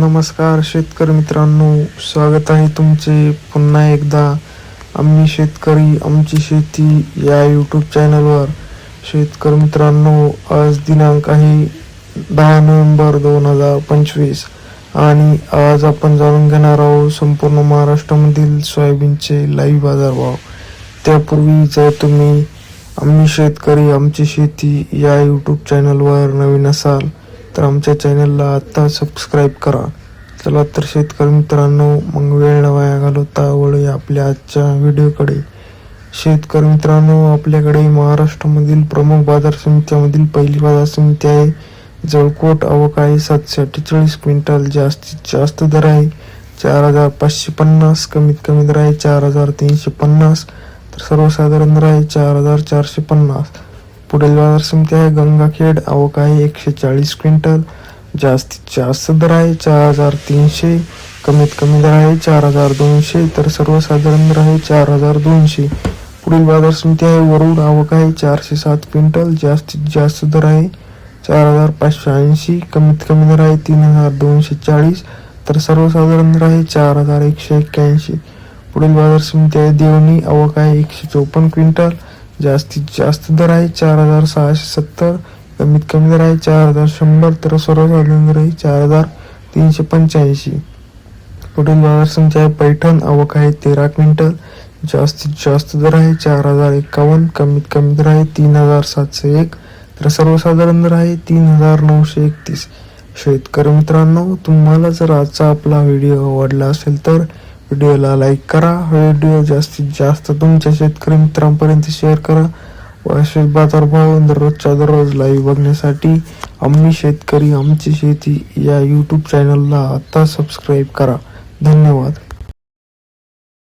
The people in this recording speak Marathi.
नमस्कार शेतकरी मित्रांनो स्वागत आहे तुमचे पुन्हा एकदा. आम्ही शेतकरी आमची शेती या यूट्यूब चॅनलवर शेतकरी मित्रांनो आज दिनांक आहे दहा नोव्हेंबर दोन हजार पंचवीस. आणि आज आपण जाणून घेणार आहोत संपूर्ण महाराष्ट्रामधील सोयाबीनचे लाईव्ह बाजारभाव. त्यापूर्वी जर तुम्ही आम्ही शेतकरी आमची शेती या यूट्यूब चॅनलवर नवीन असाल तर आमच्या चॅनलला आत्ता सबस्क्राईब करा. चला तर शेतकरी मित्रांनो मग वेळ वाया घालवता वळूया आपल्या आजच्या व्हिडिओकडे. शेतकरी मित्रांनो आपल्याकडे महाराष्ट्रामधील प्रमुख बाजार समित्यामधील पहिली बाजार समिती आहे. जळकोट आवक आहे सातशे अठ्ठेचाळीस क्विंटल जास्तीत जास्त दर आहे. चार हजार पाचशे पन्नास कमीत कमी दर आहे चार हजार तीनशे पन्नास. तर सर्वसाधारण दर आहे चार हजार चारशे पन्नास. पुढील बाजार समिती आहे गंगाखेड आवक आहे एकशे चाळीस क्विंटल जास्तीत जास्त दर आहे चार हजार तीनशे कमीत कमी दर आहे चार हजार दोनशे तर सर्वसाधारण दर आहे चार हजार दोनशे. पुढील बाजार समिती आहे वरुड आवक आहे चारशे सात क्विंटल जास्तीत जास्त दर आहे चार हजार पाचशे ऐंशी कमीत कमी दर आहे तीन हजार दोनशे चाळीस तर सर्वसाधारण दर आहे चार हजार एकशे एक्क्याऐंशी. पुढील बाजार समिती आहे देवणी आवक आहे एकशे चोपन्न क्विंटल जास्तीत जास्त दर आहे चार हजार सहाशे सत्तर कमीत कमी दर आहे चार हजार शंभर तर सर्वसाधारण दर आहे चार हजार तीनशे पंच्याऐंशी. पुढील बाजार आहे पैठण आवक आहे तेरा क्विंटल. जास्तीत जास्त दर आहे चार हजार एकावन्न कमीत कमी दर आहे तीन हजार सातशे एक तर सर्वसाधारण दर आहे तीन हजार नऊशे एकतीस. शेतकरी मित्रांनो तुम्हाला जर आजचा आपला व्हिडिओ आवडला असेल तर व्हिडिओला लाईक करा. व्हिडिओ जास्तीत जास्त तुमच्या शेतकरी मित्रांपर्यंत शेअर करा. व असेच बाजारभाव दररोजच्या दररोज लाईव्ह बघण्यासाठी आम्ही शेतकरी आमची शेती या यूट्यूब चॅनलला आत्ता सबस्क्राईब करा. धन्यवाद.